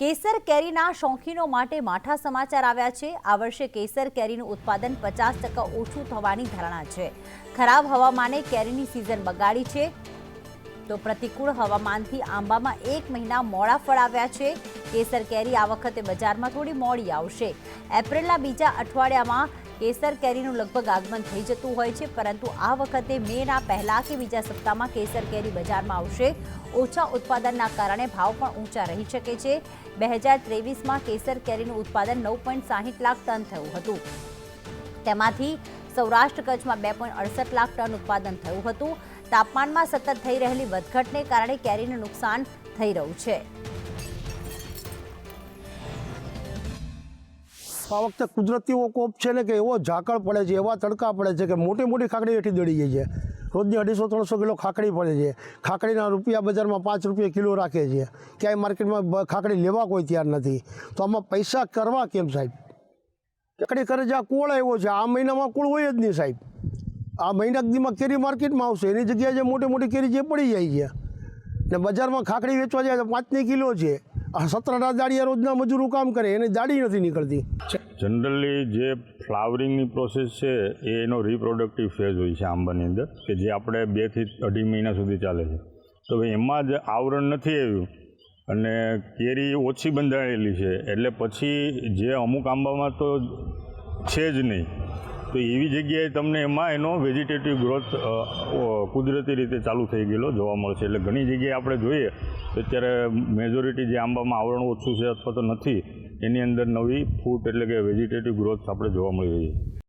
કેસર કેરીના શોખીનો માટે માઠા સમાચાર આવ્યા છે. આ વર્ષે કેસર કેરીનું ઉત્પાદન પચાસ ટકા ઓછું થવાની ધારણા છે. ખરાબ હવામાને કેરીની સિઝન બગાડી છે. તો પ્રતિકૂળ હવામાનથી આંબામાં એક મહિના મોડા ફળ આવ્યા છે. કેસર કેરી આ વખતે બજારમાં થોડી મોડી આવશે. એપ્રિલના બીજા અઠવાડિયામાં કેસર કેરીનું લગભગ આગમન થઈ જતું હોય છે, પરંતુ આ વખતે મેના પહેલા કે બીજા સપ્તાહમાં કેસર કેરી બજારમાં આવશે. ઓછા ઉત્પાદનના કારણે ભાવ પણ ઊંચા રહી શકે છે. બે હજાર ત્રેવીસમાં કેસર કેરીનું ઉત્પાદન નવ પોઈન્ટ સાહીઠ લાખ ટન થયું હતું. તેમાંથી સૌરાષ્ટ્ર કચ્છમાં બે પોઈન્ટ અડસઠ લાખ ટન ઉત્પાદન થયું હતું. તાપમાનમાં સતત થઈ રહેલી વધઘટને કારણે કેરીને નુકસાન થઈ રહ્યું છે. આ વખતે કુદરતી કોપ છે ને કે એવો ઝાકળ પડે છે, એવા તડકા પડે છે કે મોટી મોટી ખાકડી હેઠી દળી જાય છે. રોજની અઢીસો, ત્રણસો કિલો ખાકડી પડે છે. ખાકડીના રૂપિયા બજારમાં પાંચ રૂપિયા કિલો રાખે છે. ક્યાંય માર્કેટમાં ખાકડી લેવા કોઈ તૈયાર નથી. તો આમાં પૈસા કરવા કેમ સાહેબ? ખાકડી કરે છે, આ કુળ આવ્યો છે. આ મહિનામાં કુળ હોય જ નહીં સાહેબ. આ મહિના દીમાં કેરી માર્કેટમાં આવશે. એની જગ્યાએ જે મોટી મોટી કેરી જે પડી જાય છે. ને બજારમાં ખાકડી વેચવા જાય તો પાંચની કિલો છે. આ અઢાર દાડિયા રોજના મજૂરો કામ કરે, એને દાડી નથી નીકળતી. જનરલી જે ફ્લાવરિંગની પ્રોસેસ છે, એ એનો રિપ્રોડક્ટિવ ફેઝ હોય છે આંબાની અંદર, કે જે આપણે બેથી અઢી મહિના સુધી ચાલે છે. તો એમાં જ આવરણ નથી આવ્યું, અને કેરી ઓછી બંધાયેલી છે, એટલે પછી જે અમુક આંબામાં તો છે જ નહીં. તો એવી જગ્યાએ તમને એમાં એનો વેજીટેટિવ ગ્રોથ કુદરતી રીતે ચાલુ થઈ ગયેલો જોવા મળશે. એટલે ઘણી જગ્યાએ આપણે જોઈએ તો અત્યારે મેજોરિટી જે આંબામાં આવરણ ઓછું છે અથવા તો નથી, એની અંદર નવી ફૂટ એટલે કે વેજીટેટિવ ગ્રોથ આપણે જોવા મળી રહી છે.